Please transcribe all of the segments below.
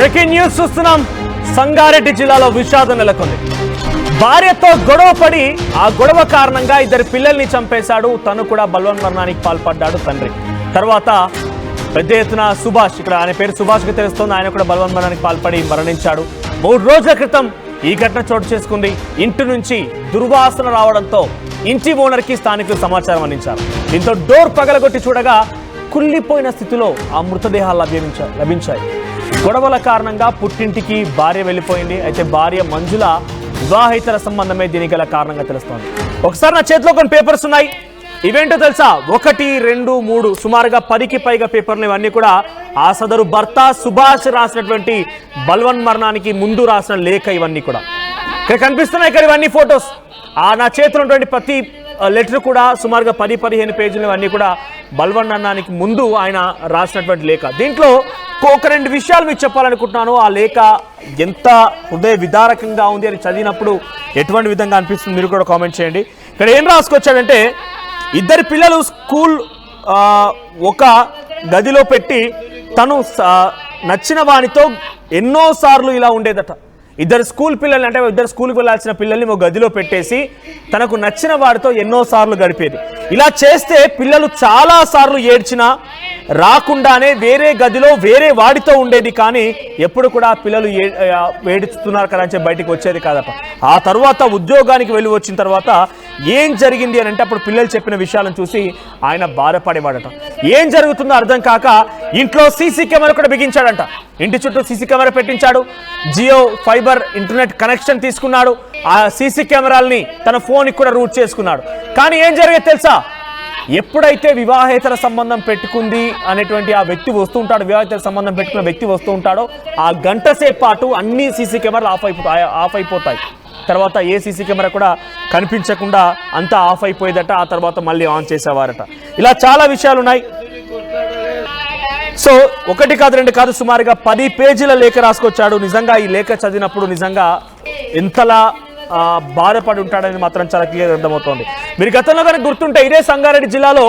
Breaking news చూస్తున్నాం. సంగారెడ్డి జిల్లాలో విషాదం నెలకొంది. భార్యతో గొడవ పడి ఆ గొడవ కారణంగా ఇద్దరు పిల్లల్ని చంపేశాడు. తను కూడా బల్వన్ మరణానికి పాల్పడ్డాడు తండ్రి. తర్వాత పెద్ద ఎత్తున సుభాష్ ఇక్కడ ఆయన పేరు సుభాష్కి తెలుస్తోంది. ఆయన కూడా బల్వన్ మరణానికి పాల్పడి మరణించాడు. మూడు రోజుల క్రితం ఈ ఘటన చోటు చేసుకుంది. ఇంటి నుంచి దుర్వాసన రావడంతో ఇంటి ఓనర్కి స్థానికులు సమాచారం అందించారు. దీంతో డోర్ పగలగొట్టి చూడగా కుళ్ళిపోయిన స్థితిలో ఆ మృతదేహాలు లభించా లభించాయి. గొడవల కారణంగా పుట్టింటికి భార్య వెళ్ళిపోయింది. అయితే భార్య మంజుల వివాహితర సంబంధమే దీనికి గల కారణంగా తెలుస్తోంది. ఒకసారి నా చేతిలో కొన్ని పేపర్స్ ఉన్నాయి. ఇవేంటో తెలుసా? ఒకటి రెండు మూడు సుమారుగా పదికి పైగా పేపర్లు ఇవన్నీ కూడా ఆ సదరు భర్త సుభాష్ రాసినటువంటి బల్వన్ మరణానికి ముందు రాసిన లేఖ ఇవన్నీ కూడా. ఇక్కడ కనిపిస్తున్నాయి ఇక్కడ ఇవన్నీ ఫొటోస్. ఆ నా చేతిలో ఉన్నటువంటి ప్రతి లెటర్ కూడా సుమారుగా పది పదిహేను పేజీలు ఇవన్నీ కూడా బల్వన్ అన్నానికి ముందు ఆయన రాసినటువంటి లేఖ. దీంట్లో ఒక రెండు విషయాలు మీకు చెప్పాలనుకుంటున్నాను. ఆ లేఖ ఎంత హృదయ విదారకంగా ఉంది అని చదివినప్పుడు ఎటువంటి విధంగా అనిపిస్తుంది మీరు కూడా కామెంట్ చేయండి. ఇక్కడ ఏం రాసుకొచ్చాడంటే ఇద్దరు పిల్లలు స్కూల్ ఒక గదిలో పెట్టి తను స- నచ్చిన వానితో ఎన్నోసార్లు ఇలా ఉండేదట. ఇద్దరు స్కూల్ పిల్లల్ని అంటే ఇద్దరు స్కూల్కి వెళ్ళాల్సిన పిల్లల్ని ఒక గదిలో పెట్టేసి తనకు నచ్చిన వారితో ఎన్నో సార్లు గడిపేది. ఇలా చేస్తే పిల్లలు చాలా సార్లు ఏడ్చినా రాకుండానే వేరే గదిలో వేరే వాడితో ఉండేది కానీ ఎప్పుడు కూడా పిల్లలు ఏడుస్తున్నారు కదా అని చెప్పి బయటకు వచ్చేది కాదట ఆ తర్వాత ఉద్యోగానికి వెళ్ళి వచ్చిన తర్వాత ఏం జరిగింది అని అంటే అప్పుడు పిల్లలు చెప్పిన విషయాలను చూసి ఆయన బాధపడేవాడట. ఏం జరుగుతుందో అర్థం కాక ఇంట్లో సీసీ కెమెరా కూడా బిగించాడంట. ఇంటి చుట్టూ సీసీ కెమెరా పెట్టించాడు. జియో ఫైబర్ ఇంటర్నెట్ కనెక్షన్ తీసుకున్నాడు. ఆ సీసీ కెమెరాల్ని తన ఫోన్కి కూడా రూట్ చేసుకున్నాడు. కానీ ఏం జరిగేది తెలుసా? ఎప్పుడైతే వివాహేతర సంబంధం పెట్టుకుంది అనేటువంటి ఆ వ్యక్తి వస్తూ ఉంటాడు వివాహేతర సంబంధం పెట్టుకున్న వ్యక్తి వస్తూ ఉంటాడో ఆ గంట సేపు పాటు అన్ని సీసీ కెమెరాలు ఆఫ్ అయిపోతాయి ఆఫ్ అయిపోతాయి. తర్వాత ఏ సీసీ కెమెరా కూడా కనిపించకుండా అంతా ఆఫ్ అయిపోయేదట ఆ తర్వాత మళ్ళీ ఆన్ చేసేవారట. ఇలా చాలా విషయాలు ఉన్నాయి సో ఒకటి కాదు రెండు కాదు సుమారుగా పది పేజీల లేఖ రాసుకొచ్చాడు. నిజంగా ఈ లేఖ చదివినప్పుడు నిజంగా ఎంతలా బాధపడి ఉంటాడని మాత్రం చాలా క్లియర్ అర్థమవుతోంది. మీరు గతంలో కనుక గుర్తుంటే ఇదే సంగారెడ్డి జిల్లాలో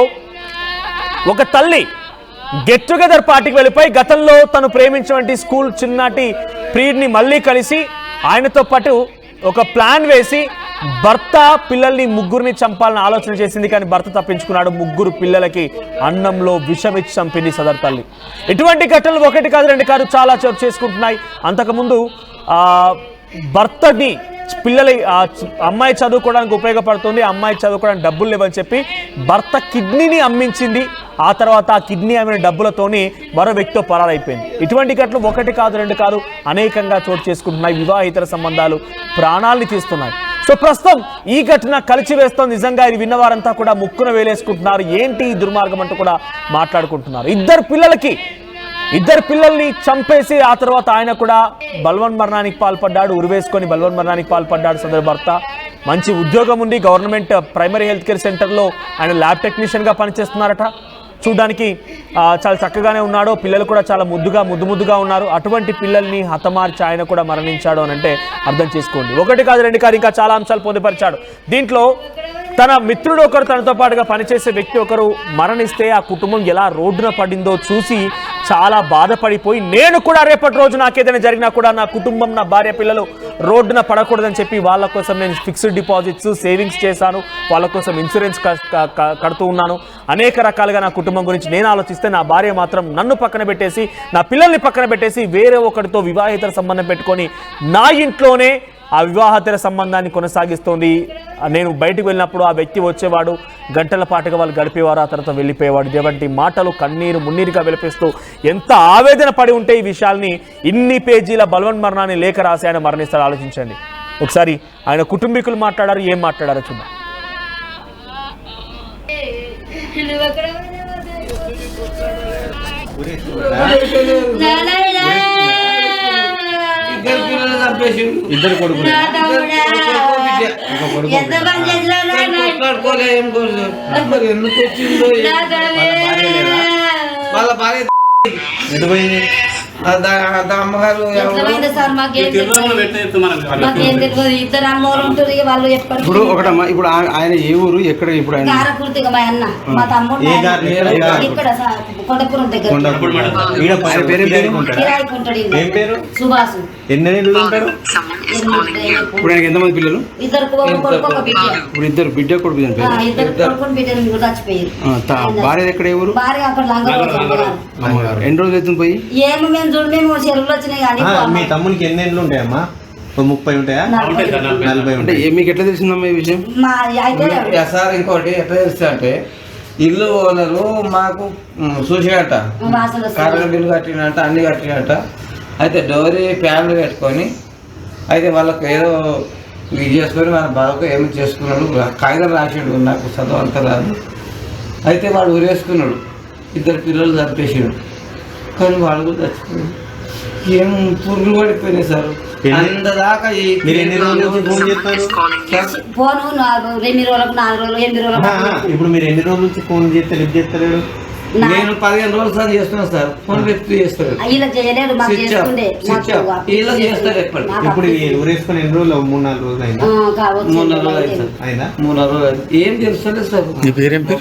ఒక తల్లి గెట్ టుగెదర్ పార్టీకి వెళ్ళిపోయి గతంలో తను ప్రేమించినటువంటి స్కూల్ చిన్నటి ప్రియుడిని మళ్ళీ కలిసి ఆయనతో పాటు ఒక ప్లాన్ వేసి భర్త పిల్లల్ని ముగ్గురిని చంపాలని ఆలోచన చేసింది కానీ భర్త తప్పించుకున్నాడు. ముగ్గురు పిల్లలకి అన్నంలో విషమిచ్చి చంపింది సదర్ తల్లి. ఇటువంటి ఘటనలు ఒకటి కాదు రెండు కాదు చాలా చోటు చేసుకుంటున్నాయి. అంతకుముందు భర్తని పిల్లల అమ్మాయి చదువుకోవడానికి ఉపయోగపడుతుంది అమ్మాయి చదువుకోవడానికి డబ్బులు లేవని చెప్పి భర్త కిడ్నీని అమ్మించింది. ఆ తర్వాత ఆ కిడ్నీ అమ్మిన డబ్బులతోని మరో వ్యక్తితో పరారైపోయింది. ఇటువంటి ఘటనలు ఒకటి కాదు రెండు కాదు అనేకంగా చోటు చేసుకుంటున్నాయి. వివాహేతర సంబంధాలు ప్రాణాల్ని తీస్తున్నాయి. సో ప్రస్తుతం ఈ ఘటన కలిసి నిజంగా ఇది విన్నవారంతా కూడా ముక్కున వేలేసుకుంటున్నారు. ఏంటి ఈ దుర్మార్గం అంటూ కూడా మాట్లాడుకుంటున్నారు. ఇద్దరు పిల్లలకి ఇద్దరు పిల్లల్ని చంపేసి ఆ తర్వాత ఆయన కూడా బల్వన్ మరణానికి పాల్పడ్డాడు. ఉరివేసుకొని బల్వన్ మరణానికి పాల్పడ్డాడు సదరు భర్త మంచి ఉద్యోగం ఉంది. గవర్నమెంట్ ప్రైమరీ హెల్త్ కేర్ సెంటర్లో ఆయన ల్యాబ్ టెక్నీషియన్గా పనిచేస్తున్నారట. చూడడానికి చాలా చక్కగానే ఉన్నాడు. పిల్లలు కూడా చాలా ముద్దుగా ముద్దు ముద్దుగా ఉన్నారు. అటువంటి పిల్లల్ని హతమార్చి ఆయన కూడా మరణించాడు అని అంటే అర్థం చేసుకోండి. ఒకటి కాదు రెండు కాదు ఇంకా చాలా అంశాలు పొందుపరిచాడు. దీంట్లో తన మిత్రుడు ఒకరు తనతో పాటుగా పనిచేసే వ్యక్తి ఒకరు మరణిస్తే ఆ కుటుంబం ఎలా రోడ్డున పడిందో చూసి చాలా బాధపడిపోయి నేను కూడా రేపటి రోజు నాకేదైనా జరిగినా కూడా నా కుటుంబం నా భార్య పిల్లలు రోడ్డున పడకూడదని చెప్పి వాళ్ళ కోసం నేను ఫిక్స్డ్ డిపాజిట్స్ సేవింగ్స్ చేశాను వాళ్ళ కోసం ఇన్సూరెన్స్ కడుతూ ఉన్నాను. అనేక రకాలుగా నా కుటుంబం గురించి నేను ఆలోచిస్తే నా భార్య మాత్రం నన్ను పక్కన పెట్టేసి నా పిల్లల్ని పక్కన పెట్టేసి వేరే ఒకరితో వివాహేతర సంబంధం పెట్టుకొని నా ఇంట్లోనే ఆ వివాహేతర సంబంధాన్ని కొనసాగిస్తోంది. నేను బయటకు వెళ్ళినప్పుడు ఆ వ్యక్తి వచ్చేవాడు గంటల పాటుగా వాళ్ళు గడిపేవారు ఆ తర్వాత వెళ్ళిపోయేవాడు. ఇటువంటి మాటలు కన్నీరు మున్నీరుగా వెలిపిస్తూ ఎంత ఆవేదన పడి ఉంటే ఈ విషయాల్ని ఇన్ని పేజీల బలవన్ మరణాన్ని లేఖ రాసి ఆయన మరణిస్తారు ఆలోచించండి. ఒకసారి ఆయన కుటుంబీకులు మాట్లాడారు ఏం మాట్లాడారో చూద్దాం. చంపేసిండు. ఇద్దరు మరి ఎందుకు వచ్చిందో ఏమో. వాళ్ళ భార్య ఎటు పోయింది? అమ్మగారు ఇప్పుడు ఒకటమ్మా ఇప్పుడు ఆయన ఏ ఊరు ఎక్కడ ఇప్పుడు ఆయన? కారపూర్తిగా మా అన్న మా తమ్ముడు ఏ గారు? ఏ గారు? ఇక్కడ సార్. కొండపురం దగ్గర? కిరాయికి ఉంటాడు ఈయన. ఏం పేరు? సుభాష్ ఎన్ని నెలలు ఉంటాడు? ఇప్పుడు ఆయనకి ఎంతమంది పిల్లలు? ఇద్దరు కొడుకు ఒక బిడ్డ. ఇప్పుడు ఇద్దరు బిడ్డ కొడుకు ఆ, చనిపోయారు ఇద్దరు. కొడుకుని బిడ్డలు కూడా చచ్చిపోయారు. ఆ, తా- భార్య ఎక్కడ ఎవరు? భార్య అక్కడ లంగ అమ్మగారు. ఎన్ని రోజులు అవుతుంది పోయి? ఏమి మేము చూడు మేము చెరువులు వచ్చినాయి కానీ ఆ, మీ తమ్మునికి ఎన్ని నెలలు ఉంటాయమ్మా? ఒక ముప్పై ఉంటాయా? నలభై. నలభై. అంటే ఉంటాయి. ఏ- మీకు ఎట్లా తెలిసిందమ్మా ఈ విషయం? మా అయితే యా సార్ ఇంకోటి ఎట్లా తెలుస్తా అంటే ఇల్లు ఓనరు మాకు చూసినట్ట. కరెంట్ బిల్లు కట్టినట్ట అన్ని కట్టినట్ట అయితే డోరీ ఫ్యామిలీ పెట్టుకొని అయితే వాళ్ళకు ఏదో ఇది చేసుకొని వాళ్ళ బాబుకు ఏమి చేసుకున్నాడు కాగితం రాసిండు నాకు చదువు అంత రాదు. అయితే వాడు ఊరేసుకున్నాడు. ఇద్దరు పిల్లలు చంపేసాడు. కానీ వాళ్ళు కూడా చచ్చిపోయాడు ఏం పురుగులు పడిపోయినాయి సార్? ఈ మీరు ఎన్ని రోజుల నుంచి ఫోన్ చేస్తారు? ఫోను రెండు రోజులకు నాలుగు రోజులు ఎనిమిది రోజులకు ఇప్పుడు మీరు ఎన్ని రోజుల నుంచి ఫోన్ చేస్తే లిఫ్ట్ చేస్తలేడు నా- నేను పదిహేను రోజులు సార్ చేస్తున్నాను సార్. ఫోన్ వ్యక్తి చేస్తారు. వీళ్ళకి చేస్తారు ఎప్పుడు? ఇప్పుడు ఊరేసుకొని ఎన్ని రోజులు మూడు నాలుగు రోజులు అయిందా కావచ్చు. మూడు నెలలు అయింది సార్. అయిందా మూడు నెలలు అయింది. ఏం తెలుస్తలేదు సార్. నీ పేరేం పేరు?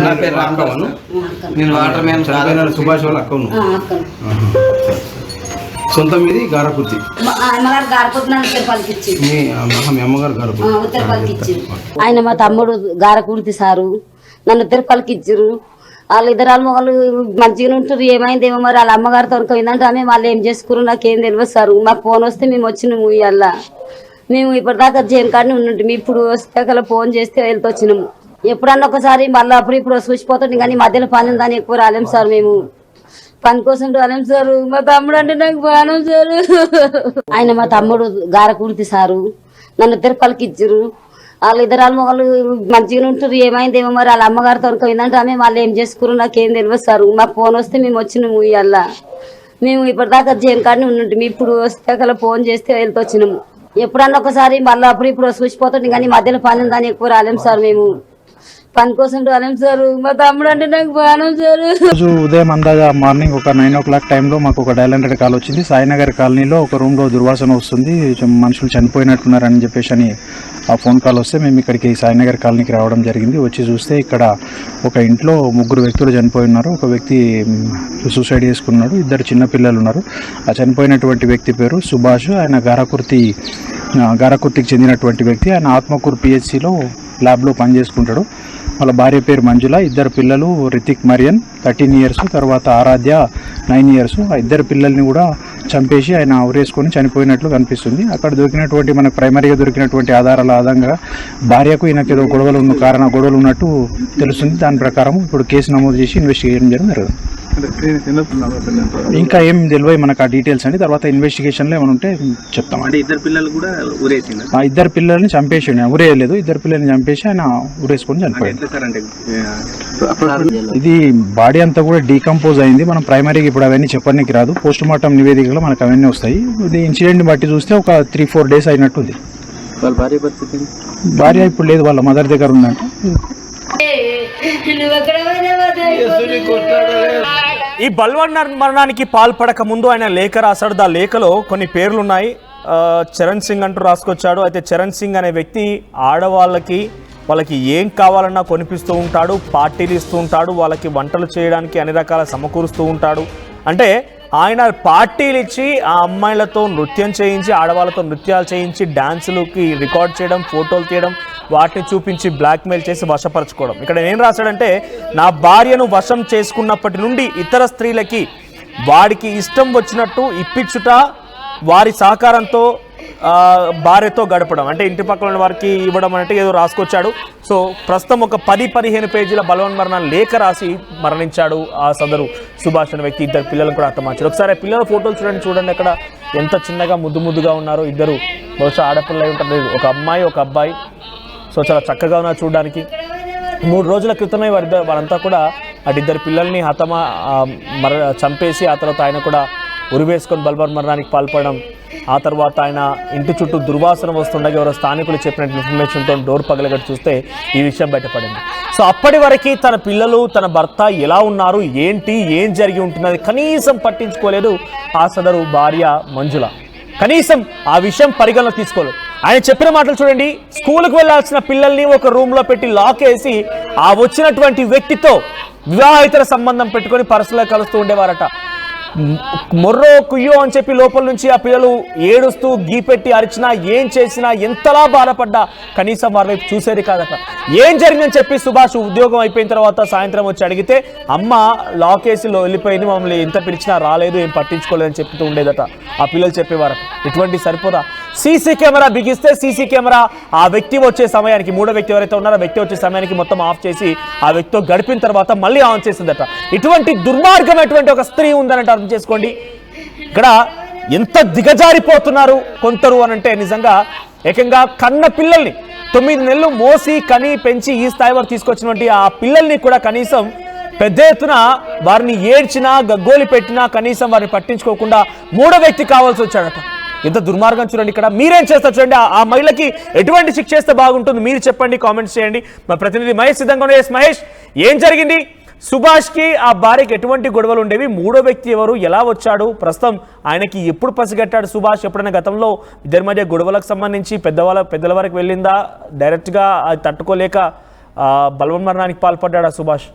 నా పేరు అక్కను. నేను వాటర్ మ్యాన్ చనిపోయిన సుభాష్ వాళ్ళ అక్కను. సొంతం మా- అమ్మగారు ఉత్తరపల్లికి ఇచ్చి ఆయన మా తమ్ముడు గారకుర్తి సారు. నన్ను ఇద్దరు పలికిచ్చారు వాళ్ళు ఇద్దరు వాళ్ళు వాళ్ళు మంచిగా ఉంటారు ఏమైందేమో మరి వాళ్ళ అమ్మగారు తొరకపోయిందంటే ఆమె వాళ్ళు ఏం చేసుకురు నాకేం తెలియదు సార్. మాకు ఫోన్ వస్తే మేము వచ్చినాము ఇవాళ మేము ఇప్పటిదాకా జేమ్ కాడనే ఉన్నట్టు ఇప్పుడు వస్తే కల ఫోన్ చేస్తే వెళ్తూ వచ్చినాము. ఎప్పుడన్నా ఒకసారి మళ్ళీ అప్పుడు ఇప్పుడు చూసిపోతుంది కానీ మధ్యలో పని ఉందని ఎక్కువ రాలేము సార్ మేము. పని కోసం రాలేము సార్. మా తమ్ముడు అంటే నాకు బాణం సార్. ఆయన మా తమ్ముడు గారకూర్తి సారు. నన్ను ఇద్దరు పలికిచ్చారు వాళ్ళు ఇద్దరు వాళ్ళు వాళ్ళు మంచిగా ఉంటారు. ఏమైందేమో మరి వాళ్ళ అమ్మగారు తొరకపోయిందంటే ఆమె వాళ్ళు ఏం చేసుకున్నారు? నాకేం తెలియదు సార్. మాకు ఫోన్ వస్తే మేము వచ్చినాము ఇవాళ మేము ఇప్పటిదాకా జైన్ కాడనే ఉన్నట్టు ఇప్పుడు వస్తే అక్కడ ఫోన్ చేస్తే వెళ్తూ వచ్చినాము. ఎప్పుడన్నా ఒకసారి మళ్ళీ అప్పుడు ఇప్పుడు చూసిపోతుంది కానీ మధ్యలో పని ఉందని ఎక్కువ రాలేము సార్ మేము. పని కోసం సార్ మా తమ్ముడు అంటే నాకు సార్ రోజు ఉదయం అందాజా మార్నింగ్ ఒక నైన్ ఓ క్లాక్ టైంలో మాకు ఒక డైల్ హండ్రెడ్ కాల్ వచ్చింది. సాయినగర్ కాలనీలో ఒక రూమ్లో దుర్వాసన వస్తుంది. మనుషులు చనిపోయినట్టున్నారని చెప్పేసి అని ఆ ఫోన్ కాల్ వస్తే మేము ఇక్కడికి సాయినగర్ కాలనీకి రావడం జరిగింది. వచ్చి చూస్తే ఇక్కడ ఒక ఇంట్లో ముగ్గురు వ్యక్తులు చనిపోయి ఉన్నారు. ఒక వ్యక్తి సూసైడ్ చేసుకున్నాడు. ఇద్దరు చిన్నపిల్లలు ఉన్నారు. ఆ చనిపోయినటువంటి వ్యక్తి పేరు సుభాష్. ఆయన గారకుర్తి గారకుర్తికి చెందినటువంటి వ్యక్తి. ఆయన ఆత్మకూరు పిహెచ్సిలో ల్యాబ్లో పనిచేసుకుంటాడు. వాళ్ళ భార్య పేరు మంజుల ఇద్దరు పిల్లలు రితిక్ మరియన్ థర్టీన్ ఇయర్స్ తర్వాత ఆరాధ్య నైన్ ఇయర్స్. ఆ ఇద్దరు పిల్లల్ని కూడా చంపేసి ఆయన ఆవరేసుకొని చనిపోయినట్లు కనిపిస్తుంది. అక్కడ దొరికినటువంటి మనకు ప్రైమరీగా దొరికినటువంటి ఆధారాల ఆధారంగా భార్యకు ఈయనకి ఏదో గొడవలు ఉన్న కారణ గొడవలు ఉన్నట్టు తెలుస్తుంది. దాని ప్రకారం ఇప్పుడు కేసు నమోదు చేసి ఇన్వెస్టిగేషన్ చేయడం జరుగుతుంది. ఇంకా ఏం తెలియదు మనకు ఆ డీటెయిల్స్ అండి. తర్వాత ఇన్వెస్టిగేషన్లో ఏమైనా ఉంటే చెప్తాం అంటే ఇద్దరు పిల్లలు కూడా ఊరేసిందా? ఆ ఇద్దరు పిల్లల్ని చంపేసి ఆయన ఉరేయలేదు ఇద్దరు పిల్లల్ని చంపేసి ఆయన చనిపోయాడు. సార్ అంటే ఇది బాడీ అంతా కూడా డీకంపోజ్ అయింది. మనం ప్రైమరీకి ఇప్పుడు అవన్నీ చెప్పడానికి రాదు. పోస్ట్ మార్టం నివేదికలో మనకు అవన్నీ వస్తాయి. ఇది ఇన్సిడెంట్ బట్టి చూస్తే ఒక త్రీ ఫోర్ డేస్ అయినట్టుంది. వాళ్ళ భార్య పరిస్థితి భార్య ఇప్పుడు లేదు. వాళ్ళ మదర్ దగ్గర ఉందంట. ఈ బల్వన్ మరణానికి పాల్పడక ముందు ఆయన లేఖ రాశాడు. దా లేఖలో కొన్ని పేర్లు ఉన్నాయి చరణ్ సింగ్ అంటూ రాసుకొచ్చాడు. అయితే చరణ్ సింగ్ అనే వ్యక్తి ఆడవాళ్ళకి వాళ్ళకి ఏం కావాలన్నా కొనిపిస్తూ ఉంటాడు పార్టీలు ఇస్తూ ఉంటాడు వాళ్ళకి వంటలు చేయడానికి అన్ని రకాల సమకూరుస్తూ ఉంటాడు. అంటే ఆయన పార్టీలు ఇచ్చి ఆ అమ్మాయిలతో నృత్యం చేయించి ఆడవాళ్ళతో నృత్యాలు చేయించి డాన్సులకి రికార్డ్ చేయడం ఫోటోలు తీయడం వాటిని చూపించి బ్లాక్మెయిల్ చేసి వశపరచుకోవడం. ఇక్కడ ఏం రాశాడంటే నా భార్యను వశం చేసుకున్నప్పటి నుండి ఇతర స్త్రీలకి వాడికి ఇష్టం వచ్చినట్టు ఇప్పించుట వారి సహకారంతో భార్యతో గడపడం. అంటే ఇంటి పక్కన ఉన్న వారికి ఇవ్వడం అంటే ఏదో రాసుకొచ్చాడు. సో ప్రస్తుతం ఒక పది పదిహేను పేజీల బలవన్మరణ లేఖ రాసి మరణించాడు ఆ సదరు సుభాష్ అనే వ్యక్తి. ఇద్దరు పిల్లలను కూడా హతమార్చారు ఒకసారి ఆ పిల్లల ఫోటోలు చూడండి చూడండి అక్కడ ఎంత చిన్నగా ముద్దు ముద్దుగా ఉన్నారో ఇద్దరు. బహుశా ఆడపిల్ల ఉంటారు. ఒక అమ్మాయి ఒక అబ్బాయి. సో చాలా చక్కగా ఉన్నారు చూడడానికి. మూడు రోజుల క్రితమే వారిద్దరు వారంతా కూడా అటిద్దరు పిల్లల్ని హతమా మర చంపేసి ఆ తర్వాత ఆయన కూడా ఉరివేసుకొని బల్బర్ మరణానికి పాల్పడడం ఆ తర్వాత ఆయన ఇంటి చుట్టూ దుర్వాసన వస్తుండగా ఎవరో స్థానికులు చెప్పినట్టు ఇన్ఫర్మేషన్తో డోర్ పగలగట్టు చూస్తే ఈ విషయం బయటపడింది. సో అప్పటి వరకు తన పిల్లలు తన భర్త ఎలా ఉన్నారు ఏంటి ఏం జరిగి ఉంటున్నది కనీసం పట్టించుకోలేదు ఆ సదరు భార్య మంజుల. కనీసం ఆ విషయం పరిగణలో తీసుకోలేదు. ఆయన చెప్పిన మాటలు చూడండి స్కూల్కి వెళ్ళాల్సిన పిల్లల్ని ఒక రూమ్లో పెట్టి లాక్ వేసి ఆ వచ్చినటువంటి వ్యక్తితో వివాహితర సంబంధం పెట్టుకొని పరసలో కలుస్తూ ఉండేవారట. మొర్రో కుయ్యో అని చెప్పి లోపల నుంచి ఆ పిల్లలు ఏడుస్తూ గీపెట్టి అరిచినా ఏం చేసినా ఎంతలా బాధపడ్డా కనీసం వారి వైపు చూసేది కాదట. ఏం జరిగిందని చెప్పి సుభాష్ ఉద్యోగం అయిపోయిన తర్వాత సాయంత్రం వచ్చి అడిగితే అమ్మ లాకేసీలో వెళ్ళిపోయింది మమ్మల్ని ఎంత పిలిచినా రాలేదు ఏం పట్టించుకోలేదని చెప్తూ ఉండేదట. ఆ పిల్లలు చెప్పేవారు. ఇటువంటి సరిపోదా? సీసీ కెమెరా బిగిస్తే సీసీ కెమెరా ఆ వ్యక్తి వచ్చే సమయానికి మూడో వ్యక్తి ఎవరైతే ఉన్నారో వ్యక్తి వచ్చే సమయానికి మొత్తం ఆఫ్ చేసి ఆ వ్యక్తితో గడిపిన తర్వాత మళ్ళీ ఆన్ చేసిందట. ఇటువంటి దుర్మార్గమైనటువంటి ఒక స్త్రీ ఉందనంటారు అర్థం చేసుకోండి. ఇక్కడ ఎంత దిగజారిపోతున్నారు కొంతరు అని అంటే నిజంగా ఏకంగా కన్న పిల్లల్ని తొమ్మిది నెలలు మోసి కని పెంచి ఈ స్థాయి వరకు తీసుకొచ్చినటువంటి ఆ పిల్లల్ని కూడా కనీసం పెద్ద ఎత్తున వారిని ఏడ్చినా గగ్గోలి పెట్టినా కనీసం వారిని పట్టించుకోకుండా మూడో వ్యక్తి కావాల్సి వచ్చాడట. ఎంత దుర్మార్గం చూడండి ఇక్కడ. మీరేం చేస్తారు చూడండి? ఆ- మహిళకి ఎటువంటి శిక్ష చేస్తే బాగుంటుంది? మీరు చెప్పండి కామెంట్స్ చేయండి. మా ప్రతినిధి మహేష్ సిద్ధంగా ఉన్నారు. మహేష్ ఏం జరిగింది? సుభాష్కి ఆ భార్యకి ఎటువంటి గొడవలు ఉండేవి? మూడో వ్యక్తి ఎవరు? ఎలా వచ్చాడు? ప్రస్తుతం ఆయనకి ఎప్పుడు పసిగట్టాడు సుభాష్? ఎప్పుడైనా గతంలో ఇద్దరి మధ్య గొడవలకు సంబంధించి పెద్దవాళ్ళ పెద్దల వరకు వెళ్ళిందా? డైరెక్ట్గా అది తట్టుకోలేక బలవన్ మరణానికి పాల్పడ్డాడా సుభాష్?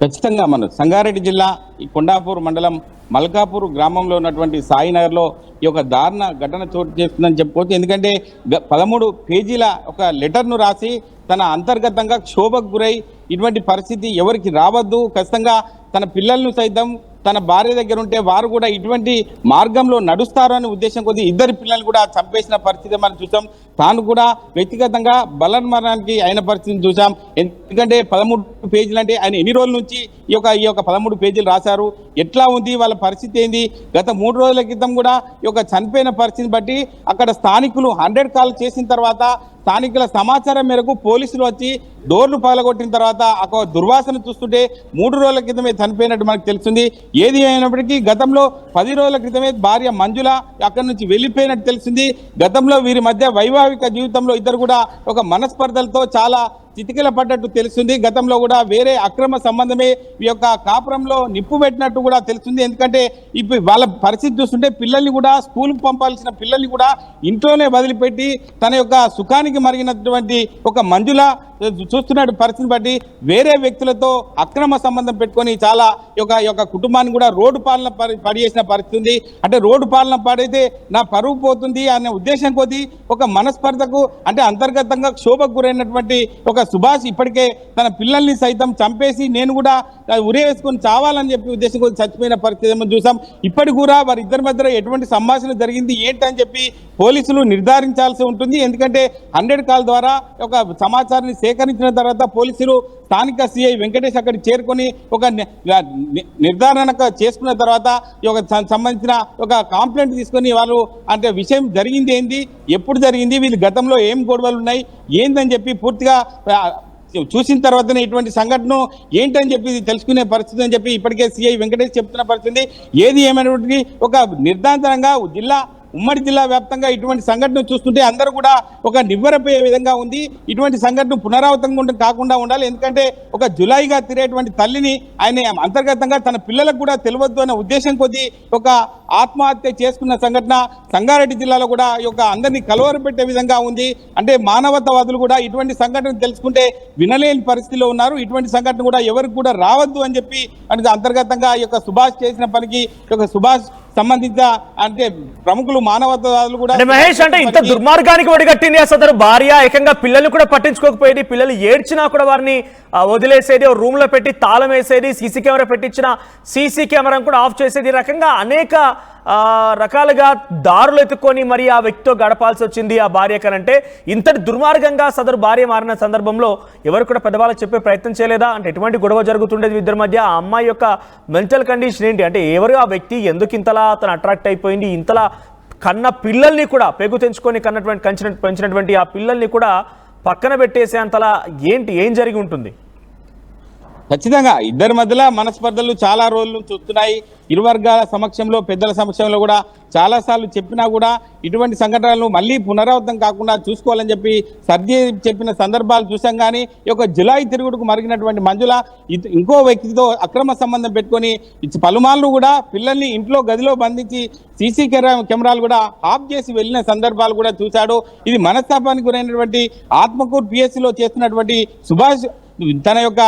ఖచ్చితంగా మన సంగారెడ్డి జిల్లా ఈ కొండాపూర్ మండలం మల్కాపూర్ గ్రామంలో ఉన్నటువంటి సాయినగర్లో ఈ యొక్క దారుణ ఘటన చోటు చేస్తుందని చెప్పుకోవచ్చు. ఎందుకంటే గ- పదమూడు పేజీల ఒక లెటర్ను రాసి తన అంతర్గతంగా క్షోభకు గురై ఇటువంటి పరిస్థితి ఎవరికి రావద్దు. ఖచ్చితంగా తన పిల్లలను సైతం తన భార్య దగ్గర ఉంటే వారు కూడా ఇటువంటి మార్గంలో నడుస్తారు అనే ఉద్దేశం కొద్దీ ఇద్దరు పిల్లలు కూడా చంపేసిన పరిస్థితి మనం చూసాం తాను కూడా వ్యక్తిగతంగా బలన్మరణానికి అయిన పరిస్థితిని చూసాం ఎందుకంటే పదమూడు పేజీలు అంటే ఆయన ఎన్ని రోజుల నుంచి ఈ యొక్క ఈ యొక్క పదమూడు పేజీలు రాశారు? ఎట్లా ఉంది వాళ్ళ పరిస్థితి ఏంది? గత మూడు రోజుల క్రితం కూడా ఈ యొక్క చనిపోయిన పరిస్థితిని బట్టి అక్కడ స్థానికులు హండ్రెడ్ కాల్ చేసిన తర్వాత స్థానికుల సమాచారం మేరకు పోలీసులు వచ్చి డోర్లు పగలగొట్టిన తర్వాత ఒక దుర్వాసన చూస్తుంటే మూడు రోజుల క్రితమే చనిపోయినట్టు మనకు తెలుస్తుంది. ఏది అయినప్పటికీ గతంలో పది రోజుల క్రితమే భార్య మంజుల అక్కడి నుంచి వెళ్ళిపోయినట్టు తెలిసింది గతంలో వీరి మధ్య వైవాహిక జీవితంలో ఇద్దరు కూడా ఒక మనస్పర్ధలతో చాలా చితికిల పడ్డట్టు తెలుస్తుంది. గతంలో కూడా వేరే అక్రమ సంబంధమే ఈ యొక్క కాపురంలో నిప్పు పెట్టినట్టు కూడా తెలుస్తుంది. ఎందుకంటే ఇప్పుడు వాళ్ళ పరిస్థితి చూస్తుంటే పిల్లల్ని కూడా స్కూల్కి పంపాల్సిన పిల్లల్ని కూడా ఇంట్లోనే వదిలిపెట్టి తన యొక్క సుఖానికి మరిగినటువంటి ఒక మంజుల చూస్తున్న పరిస్థితిని బట్టి వేరే వ్యక్తులతో అక్రమ సంబంధం పెట్టుకొని చాలా యొక్క యొక్క కుటుంబాన్ని కూడా రోడ్డు పాలన పడి పడిచేసిన పరిస్థితి ఉంది. అంటే రోడ్డు పాలన పడితే నా పరువు పోతుంది అనే ఉద్దేశం కొద్దీ ఒక మనస్పర్ధకు అంటే అంతర్గతంగా క్షోభకు గురైనటువంటి ఒక సుభాష్ ఇప్పటికే తన పిల్లల్ని సైతం చంపేసి నేను కూడా ఉరే వేసుకొని చావాలని చెప్పి ఉద్దేశం చచ్చిపోయిన పరిస్థితి ఏమో చూసాం. ఇప్పటికి కూడా వారి ఇద్దరి మధ్య ఎటువంటి సంభాషణ జరిగింది ఏంటని చెప్పి పోలీసులు నిర్ధారించాల్సి ఉంటుంది. ఎందుకంటే హండ్రెడ్ కాల్ ద్వారా ఒక సమాచారాన్ని సేకరించిన తర్వాత పోలీసులు స్థానిక సిఐ వెంకటేష్ అక్కడికి చేరుకొని ఒక నిర్ధారణ చేసుకున్న తర్వాత ఈ ఒక సంబంధించిన ఒక కాంప్లైంట్ తీసుకొని వాళ్ళు అంటే విషయం జరిగింది ఏంది ఎప్పుడు జరిగింది వీళ్ళు గతంలో ఏం గొడవలు ఉన్నాయి ఏందని చెప్పి పూర్తిగా చూసిన తర్వాతనే ఇటువంటి సంఘటన ఏంటని చెప్పి తెలుసుకునే పరిస్థితి అని చెప్పి ఇప్పటికే సిఐ వెంకటేష్ చెప్తున్న పరిస్థితి ఏది ఏమైనప్పటికీ ఒక నిర్ధాంతరంగా జిల్లా ఉమ్మడి జిల్లా వ్యాప్తంగా ఇటువంటి సంఘటన చూస్తుంటే అందరూ కూడా ఒక నివ్వరపోయే విధంగా ఉంది. ఇటువంటి సంఘటన పునరావృతం కాకుండా ఉండాలి. ఎందుకంటే ఒక జులైగా తిరేటువంటి తల్లిని ఆయన అంతర్గతంగా తన పిల్లలకు కూడా తెలియద్దు అనే ఉద్దేశం కొద్దీ ఒక ఆత్మహత్య చేసుకున్న సంఘటన సంగారెడ్డి జిల్లాలో కూడా ఈ యొక్క అందరినీ కలవరపెట్టే విధంగా ఉంది. అంటే మానవతావాదులు కూడా ఇటువంటి సంఘటన తెలుసుకుంటే వినలేని పరిస్థితిలో ఉన్నారు. ఇటువంటి సంఘటన కూడా ఎవరికి కూడా రావద్దు అని చెప్పి అంటే అంతర్గతంగా ఈ యొక్క సుభాష్ చేసిన పనికి ఈ యొక్క సుభాష్ సంబంధించిన అంటే ప్రముఖులు మానవతావాదులు కూడా మహేష్ అంటే ఇంత దుర్మార్గానికి ఒడిగట్టింది అసలు. భార్య ఏకంగా పిల్లల్ని కూడా పట్టించుకోకపోయేది పిల్లలు ఏడ్చినా కూడా వారిని వదిలేసేది రూమ్లో పెట్టి తాళం వేసేది సీసీ కెమెరా పెట్టించిన సీసీ కెమెరాను కూడా ఆఫ్ చేసేది రకంగా అనేక రకాలుగా దారులు ఎత్తుకొని మరి ఆ వ్యక్తితో గడపాల్సి వచ్చింది ఆ భార్య కనంటే ఇంతటి దుర్మార్గంగా సదరు భార్య మారిన సందర్భంలో ఎవరు కూడా పెద్దవాళ్ళకి చెప్పే ప్రయత్నం చేయలేదా? అంటే ఎటువంటి గొడవ జరుగుతుండేది ఇద్దరి మధ్య? ఆ అమ్మాయి యొక్క మెంటల్ కండిషన్ ఏంటి? అంటే ఎవరు ఆ వ్యక్తి? ఎందుకు ఇంతలా అతను అట్రాక్ట్ అయిపోయింది? ఇంతలా కన్న పిల్లల్ని కూడా పెగు తెంచుకొని కన్నటువంటి కంచిన పెంచినటువంటి ఆ పిల్లల్ని కూడా పక్కన పెట్టేసే అంతలా ఏంటి? ఏం జరిగి ఉంటుంది? ఖచ్చితంగా ఇద్దరి మధ్యలో మనస్పర్ధలు చాలా రోజులు చూస్తున్నాయి ఇరు వర్గాల సమక్షంలో పెద్దల సమక్షంలో కూడా చాలాసార్లు చెప్పినా కూడా ఇటువంటి సంఘటనలు మళ్ళీ పునరావృతం కాకుండా చూసుకోవాలని చెప్పి సర్ది చెప్పిన సందర్భాలు చూసాం కానీ ఈ యొక్క జులాయి తిరుగుడుకు మరిగినటువంటి మంజుల ఇంకో వ్యక్తితో అక్రమ సంబంధం పెట్టుకొని ఇచ్చి పలుమార్లు కూడా పిల్లల్ని ఇంట్లో గదిలో బంధించి సీసీ కెమెరాలు కూడా ఆఫ్ చేసి వెళ్ళిన సందర్భాలు కూడా చూశాడు. ఇది మనస్తాపానికి గురైనటువంటి ఆత్మకూరు పిఎస్సిలో చేస్తున్నటువంటి సుభాష్ తన యొక్క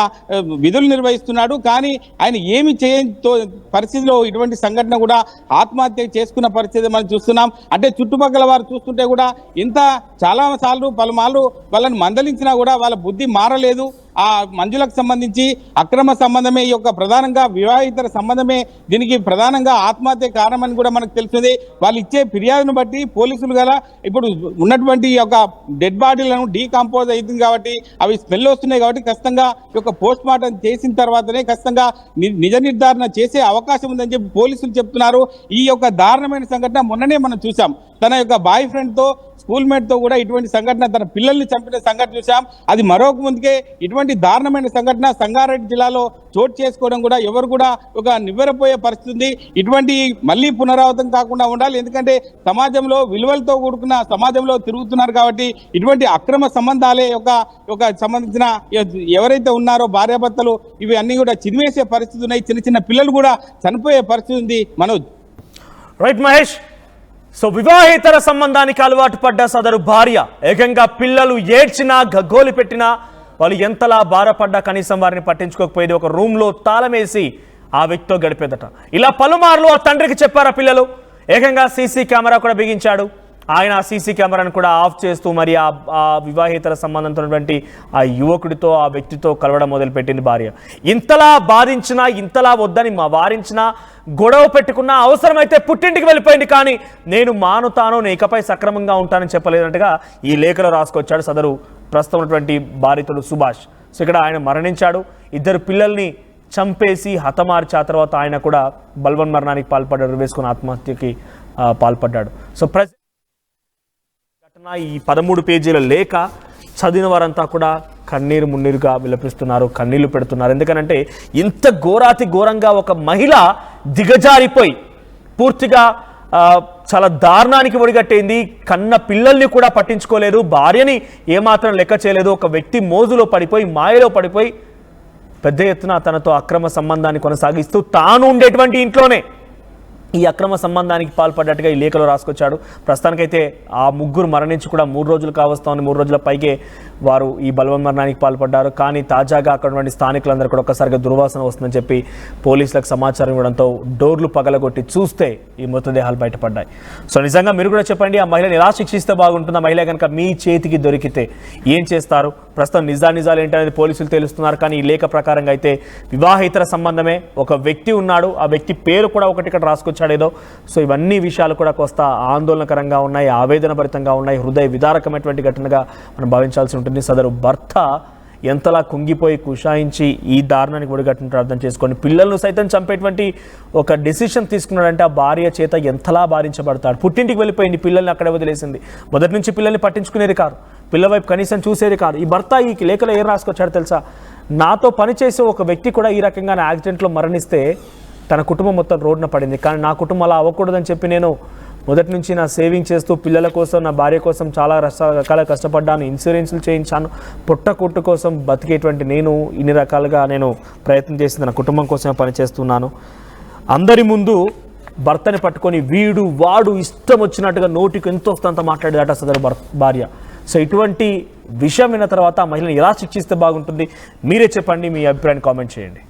విధులు నిర్వహిస్తున్నాడు. కానీ ఆయన ఏమి చేయతో పరిస్థితిలో ఇటువంటి సంఘటన కూడా ఆత్మహత్య చేసుకున్న పరిస్థితి మనం చూస్తున్నాం. అంటే చుట్టుపక్కల వారు చూస్తుంటే కూడా ఇంత చాలా సార్లు పలుమార్లు వాళ్ళని మందలించినా కూడా వాళ్ళ బుద్ధి మారలేదు. ఆ మంజులకు సంబంధించి అక్రమ సంబంధమే ఈ యొక్క ప్రధానంగా వివాహితర సంబంధమే దీనికి ప్రధానంగా ఆత్మహత్య కారణమని కూడా మనకు తెలుస్తుంది. వాళ్ళు ఇచ్చే ఫిర్యాదును బట్టి పోలీసులు గల ఇప్పుడు ఉన్నటువంటి ఈ యొక్క డెడ్ బాడీలను డీకంపోజ్ అవుతుంది కాబట్టి అవి స్మెల్ వస్తున్నాయి కాబట్టి ఖచ్చితంగా ఈ యొక్క పోస్ట్ మార్టం చేసిన తర్వాతనే ఖచ్చితంగా ని- నిజ నిర్ధారణ చేసే అవకాశం ఉందని చెప్పి పోలీసులు చెప్తున్నారు. ఈ యొక్క దారుణమైన సంఘటన మొన్ననే మనం చూసాం. తన యొక్క బాయ్ ఫ్రెండ్తో స్కూల్మేట్తో స్కూల్ కూడా ఇటువంటి సంఘటన తన పిల్లల్ని చంపిన సంఘటన చూసాం అది మరొక ముందుకే ఇటువంటి దారుణమైన సంఘటన సంగారెడ్డి జిల్లాలో చోటు చేసుకోవడం కూడా ఎవరు కూడా ఒక నివ్వెరపోయే పరిస్థితి ఉంది. ఇటువంటి మళ్ళీ పునరావృతం కాకుండా ఉండాలి. ఎందుకంటే సమాజంలో విలువలతో కూడుకున్న సమాజంలో తిరుగుతున్నారు కాబట్టి ఇటువంటి అక్రమ సంబంధాలే ఒక ఒక సంబంధించిన ఎవరైతే ఉన్నారో భార్యాభర్తలు ఇవి అన్నీ కూడా చిదివేసే పరిస్థితి ఉన్నాయి. చిన్న చిన్న పిల్లలు కూడా చనిపోయే పరిస్థితి ఉంది. మనోజ్. రైట్ మహేష్ సో వివాహేతర సంబంధానికి అలవాటు పడ్డ సదరు భార్య ఏకంగా పిల్లలు ఏడ్చినా గగ్గోలు పెట్టినా వాళ్ళు ఎంతలా బాధపడ్డా కనీసం వారిని పట్టించుకోకపోయేది ఒక రూమ్లో తాళమేసి ఆ వ్యక్తితో గడిపేదట. ఇలా పలుమార్లు ఆ తండ్రికి చెప్పారా పిల్లలు? ఏకంగా సీసీ కెమెరా కూడా బిగించాడు. ఆయన ఆ సీసీ కెమెరాను కూడా ఆఫ్ చేస్తూ మరి ఆ ఆ వివాహేతర సంబంధంతో ఉన్నటువంటి ఆ యువకుడితో ఆ వ్యక్తితో కలవడం మొదలుపెట్టింది భార్య. ఇంతలా బాధించినా ఇంతలా వద్దని మా వారించినా గొడవ పెట్టుకున్నా అవసరమైతే పుట్టింటికి వెళ్ళిపోయింది కానీ నేను మానుతాను నేను ఇకపై సక్రమంగా ఉంటానని చెప్పలేదన్నట్టుగా ఈ లేఖలో రాసుకొచ్చాడు సదరు ప్రస్తుతం ఉన్నటువంటి బాధితుడు సుభాష్. సో ఇక్కడ ఆయన మరణించాడు. ఇద్దరు పిల్లల్ని చంపేసి హతమార్చి ఆ తర్వాత ఆయన కూడా బల్వన్ మరణానికి పాల్పడ్డాడు వేసుకుని ఆత్మహత్యకి పాల్పడ్డాడు. సో ప్రజ ఉన్న ఈ పదమూడు పేజీల లేఖ చదివిన వారంతా కూడా కన్నీరు మున్నీరుగా విలపిస్తున్నారు కన్నీళ్ళు పెడుతున్నారు. ఎందుకనంటే ఇంత ఘోరాతి ఘోరంగా ఒక మహిళ దిగజారిపోయి పూర్తిగా చాలా దారుణానికి ఒడిగట్టేంది. కన్న పిల్లల్ని కూడా పట్టించుకోలేదు. భార్యని ఏమాత్రం లెక్క చేయలేదు. ఒక వ్యక్తి మోజులో పడిపోయి మాయలో పడిపోయి పెద్ద ఎత్తున తనతో అక్రమ సంబంధాన్ని కొనసాగిస్తూ తాను ఉండేటువంటి ఇంట్లోనే ఈ అక్రమ సంబంధానికి పాల్పడ్డట్టుగా ఈ లేఖలో రాసుకొచ్చాడు. ప్రస్తుతానికైతే ఆ ముగ్గురు మరణించి కూడా మూడు రోజులు కావస్తోంది. మూడు రోజుల పైకే వారు ఈ బలవమరణానికి పాల్పడ్డారు. కానీ తాజాగా అక్కడ స్థానికులందరూ కూడా ఒక్కసారిగా దుర్వాసన వస్తుందని చెప్పి పోలీసులకు సమాచారం ఇవ్వడంతో డోర్లు పగలగొట్టి చూస్తే ఈ మృతదేహాలు బయటపడ్డాయి. సో నిజంగా మీరు కూడా చెప్పండి ఆ మహిళని ఎలా శిక్షిస్తే బాగుంటుంది? ఆ మహిళ కనుక మీ చేతికి దొరికితే ఏం చేస్తారు? ప్రస్తుతం నిజా నిజాలు ఏంటనేది పోలీసులు తెలుస్తున్నారు. కానీ ఈ లేఖ ప్రకారంగా అయితే వివాహేతర సంబంధమే ఒక వ్యక్తి ఉన్నాడు. ఆ వ్యక్తి పేరు కూడా ఒకటి ఇక్కడ రాసుకొచ్చాడు ఏదో. సో ఇవన్నీ విషయాలు కూడా కోస్త ఆందోళనకరంగా ఉన్నాయి ఆవేదన భరితంగా ఉన్నాయి హృదయ విదారకమైనటువంటి ఘటనగా మనం భావించాల్సి ఉంటుంది. సదరు భర్త ఎంతలా కుంగిపోయి కుషాయించి ఈ దారుణానికి ఒడిగట్టినట్టు అర్థం చేసుకొని పిల్లలను సైతం చంపేటువంటి ఒక డెసిషన్ తీసుకున్నాడంటే ఆ భార్య చేత ఎంతలా భారించబడతాడు పుట్టింటికి వెళ్ళిపోయింది పిల్లల్ని అక్కడే వదిలేసింది. మొదటి నుంచి పిల్లల్ని పట్టించుకునేది కాదు. పిల్లవైపు కనీసం చూసేది కాదు. ఈ భర్త ఈ లేఖలో ఏం రాసుకొచ్చాడు తెలుసా? నాతో పనిచేసే ఒక వ్యక్తి కూడా ఈ రకంగా యాక్సిడెంట్లో మరణిస్తే తన కుటుంబం మొత్తం రోడ్న పడింది. కానీ నా కుటుంబం అలా అవ్వకూడదని చెప్పి నేను మొదటి నుంచి నా సేవింగ్ చేస్తూ పిల్లల కోసం నా భార్య కోసం చాలా రకాల కష్టపడ్డాను ఇన్సూరెన్స్లు చేయించాను. పుట్ట కుట్టు కోసం బతికేటువంటి నేను ఇన్ని రకాలుగా నేను ప్రయత్నం చేసింది నా కుటుంబం కోసమే పనిచేస్తున్నాను. అందరి ముందు భర్తని పట్టుకొని వీడు వాడు ఇష్టం వచ్చినట్టుగా నోటికి ఎంతో వస్తుందంత మాట్లాడేదట సదరు భార్య. సో ఇటువంటి విషయం విన్న తర్వాత ఆ మహిళను ఎలా శిక్షిస్తే బాగుంటుంది? మీరే చెప్పండి మీ అభిప్రాయాన్ని కామెంట్ చేయండి.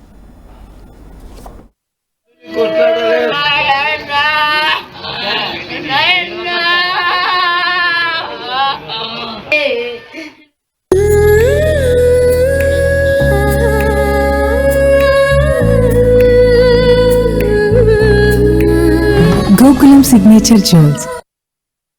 Gokulam signature jewels